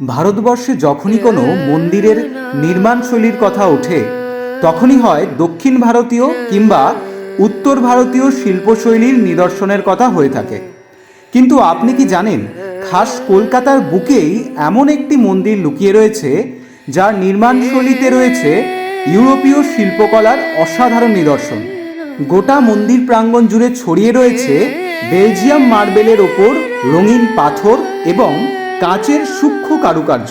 ভারতবর্ষে যখনই কোনো মন্দিরের নির্মাণশৈলীর কথা ওঠে, তখনই হয় দক্ষিণ ভারতীয় কিংবা উত্তর ভারতীয় শিল্পশৈলীর নিদর্শনের কথা হয়ে থাকে। কিন্তু আপনি কি জানেন, খাস কলকাতার বুকেই এমন একটি মন্দির লুকিয়ে রয়েছে, যার নির্মাণশৈলীতে রয়েছে ইউরোপীয় শিল্পকলার অসাধারণ নিদর্শন। গোটা মন্দির প্রাঙ্গণ জুড়ে ছড়িয়ে রয়েছে বেলজিয়াম মার্বেলের ওপর রঙিন পাথর এবং কাঁচের সূক্ষ্ম কারুকার্য।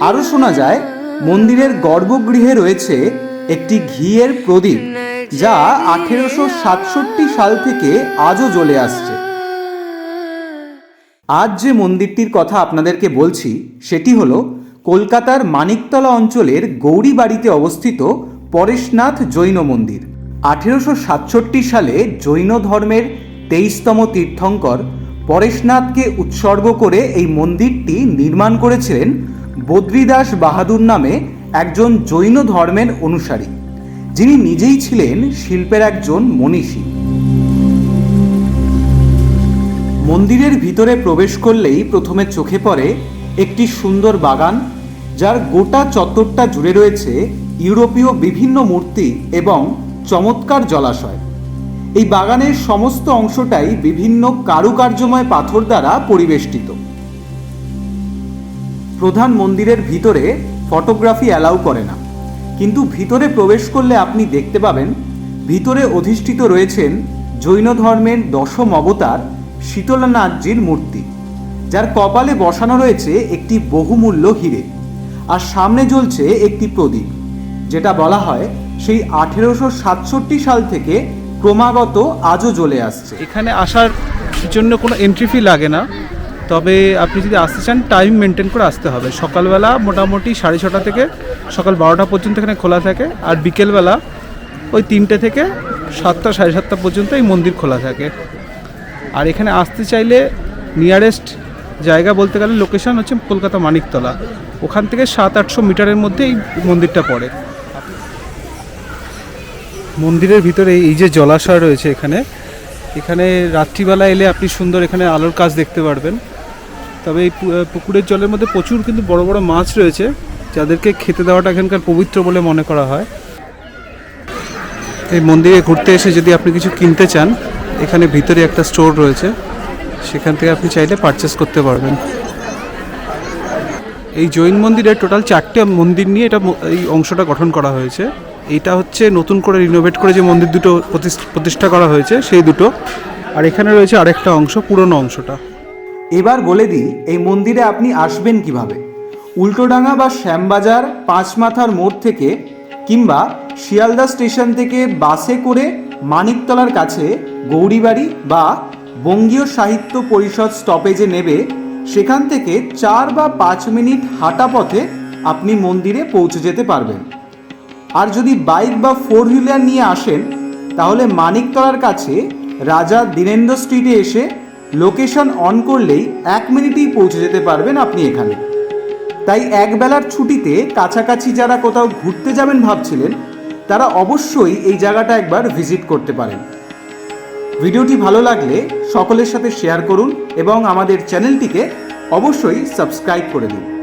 আরও শোনা যায়, মন্দিরের গর্ভগৃহে রয়েছে একটি ঘিয়ের প্রদীপ, যা আঠেরোশো সাতষট্টি সাল থেকে আজও জ্বলে আসছে। আজ যে মন্দিরটির কথা আপনাদেরকে বলছি, সেটি হলো কলকাতার মানিকতলা অঞ্চলের গৌরীবাড়িতে অবস্থিত পরেশনাথ জৈন মন্দির। আঠেরোশো সাতষট্টি সালে জৈন ধর্মের তেইশতম তীর্থঙ্কর পরেশনাথকে উৎসর্গ করে এই মন্দিরটি নির্মাণ করেছিলেন বদ্রীদাস বাহাদুর নামে একজন জৈন ধর্মের অনুসারী। যিনি নিজেই ছিলেন শিল্পের একজন মনীষী। মন্দিরের ভিতরে প্রবেশ করলেই প্রথমে চোখে পড়ে একটি সুন্দর বাগান, যার গোটা চত্বরটা জুড়ে রয়েছে ইউরোপীয় বিভিন্ন মূর্তি এবং চমৎকার জলাশয়। এই বাগানের সমস্ত অংশটাই বিভিন্ন কারুকার্যময় পাথর দ্বারা পরিবেষ্টিত। প্রধান মন্দিরের ভিতরে ফটোগ্রাফি অ্যালাউ করে না। কিন্তু ভিতরে প্রবেশ করলে আপনি দেখতে পাবেন, ভিতরে অধিষ্ঠিত রয়েছেন জৈন ধর্মের দশম অবতার শীতলনাথজির মূর্তি, যার কপালে বসানো রয়েছে একটি বহুমূল্য হিরে আর সামনে জ্বলছে একটি প্রদীপ, যেটা বলা হয় সেই আঠেরোশো সাতষট্টি সাল থেকে ক্রমাগত আজও জ্বলে আসছে। এখানে আসার জন্য কোনো এন্ট্রি ফি লাগে না। তবে আপনি যদি আসতে চান টাইম মেনটেন করে আসতে হবে। সকালবেলা মোটামুটি সাড়ে ছটা থেকে সকাল বারোটা পর্যন্ত এখানে খোলা থাকে আর বিকেলবেলা ওই তিনটে থেকে সাতটা, সাড়ে সাতটা পর্যন্ত এই মন্দির খোলা থাকে। আর এখানে আসতে চাইলে নিয়ারেস্ট জায়গা বলতে গেলে লোকেশন হচ্ছে কলকাতা মানিকতলা। ওখান থেকে সাত আটশো মিটারের মধ্যে এই মন্দিরটা পড়ে। মন্দিরের ভিতরে এই যে জলাশয় রয়েছে এখানে এখানে রাত্রিবেলা এলে আপনি সুন্দর এখানে আলোর কাজ দেখতে পারবেন। তবে এই পুকুরের জলের মধ্যে প্রচুর কিন্তু বড় বড় মাছ রয়েছে, যাদেরকে খেতে দেওয়াটা এখানকার পবিত্র বলে মনে করা হয়। এই মন্দিরে ঘুরতে এসে যদি আপনি কিছু কিনতে চান, এখানে ভিতরে একটা স্টোর রয়েছে, সেখান থেকে আপনি চাইলে পারচেস করতে পারবেন। এই জৈন মন্দিরে টোটাল চারটে মন্দির নিয়ে এটা এই অংশটা গঠন করা হয়েছে। এইটা হচ্ছে নতুন করে রিনোভেট করে যে মন্দির দুটো প্রতিষ্ঠা করা হয়েছে, সেই দুটো। আর এখানে রয়েছে আরেকটা অংশ, পুরনো অংশটা। এবার বলে দিই, এই মন্দিরে আপনি আসবেন কীভাবে? উল্টোডাঙ্গা বা শ্যামবাজার, পাঁচমাথার মোড় থেকে কিংবা শিয়ালদা স্টেশন থেকে বাসে করে মানিকতলার কাছে গৌরীবাড়ি বা বঙ্গীয় সাহিত্য পরিষদ স্টপেজে নেবে, সেখান থেকে চার বা পাঁচ মিনিট হাঁটা পথে আপনি মন্দিরে পৌঁছে যেতে পারবেন। আর যদি বাইক বা ফোর হুইলার নিয়ে আসেন, তাহলে মানিকতলার কাছে রাজা দীনেন্দ্র স্ট্রিটে এসে লোকেশন অন করলেই এক মিনিটেই পৌঁছে যেতে পারবেন আপনি এখানে। তাই একবেলার ছুটিতে কাছাকাছি যারা কোথাও ঘুরতে যাবেন ভাবছিলেন, তারা অবশ্যই এই জায়গাটা একবার ভিজিট করতে পারেন। ভিডিওটি ভালো লাগলে সকলের সাথে শেয়ার করুন এবং আমাদের চ্যানেলটিকে অবশ্যই সাবস্ক্রাইব করে দিন।